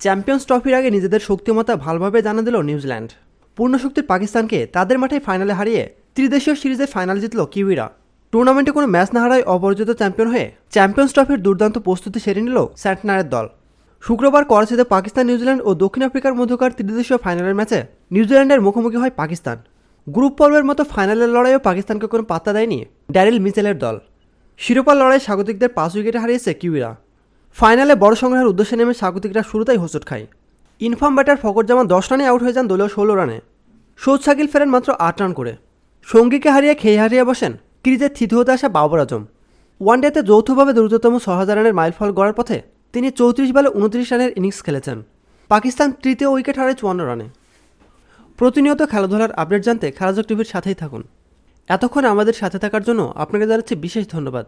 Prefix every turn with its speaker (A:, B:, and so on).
A: Champions ট্রফির আগে নিজেদের শক্তিমত্তা ভালোভাবে জানা দিল নিউজিল্যান্ড। পূর্ণ শক্তির পাকিস্তানকে তাদের মাঠে ফাইনালে হারিয়ে ত্রিদেশীয় সিরিজে ফাইনাল জিতল কিউইরা। টুর্নামেন্টে কোনো ম্যাচ না হারায় অপরাজিত চ্যাম্পিয়ন হয়ে চ্যাম্পিয়ন্স ট্রফির দুর্দান্ত প্রস্তুতি সেরে নিল স্যান্টনারের দল। শুক্রবার করাচিতে পাকিস্তান, নিউজিল্যান্ড ও দক্ষিণ আফ্রিকার মধ্যকার ত্রিদেশীয় ফাইনালের ম্যাচে নিউজিল্যান্ডের মুখোমুখি হয় পাকিস্তান। গ্রুপ পর্বের মতো ফাইনালের লড়াইও পাকিস্তানকে কোনো পাত্তা দেয়নি ড্যারিল মিচেলের দল। শিরোপা লড়াই স্বাগতিকদের পাঁচ উইকেটে হারিয়েছে কিউইরা। ফাইনালে বড় সংগ্রহের উদ্দেশ্যে নেমে স্বাগতিকরা শুরুতেই হোঁচট খায়। ইনফর্ম ব্যাটার ফকর জামান দশ রানে আউট হয়ে যান দলীয় ষোলো রানে। সৌদ সাকিল ফেরেন মাত্র আট রান করে। সঙ্গীকে হারিয়ে খেয়ে হারিয়ে বসেন ক্রিজে থিতু হতে আসা বাবর আজম। ওয়ানডেতে যৌথভাবে দ্রুততম ছ হাজার রানের মাইলফল গড়ার পথে তিনি চৌত্রিশ বলে উনত্রিশ রানের ইনিংস খেলেছেন। পাকিস্তান তৃতীয় উইকেট হারায় চুয়ান্ন রানে। প্রতিনিয়ত খেলাধুলার আপডেট জানতে খেলাযোগ টিভির সাথেই থাকুন। এতক্ষণ আমাদের সাথে থাকার জন্য আপনাকে জানাচ্ছি বিশেষ ধন্যবাদ।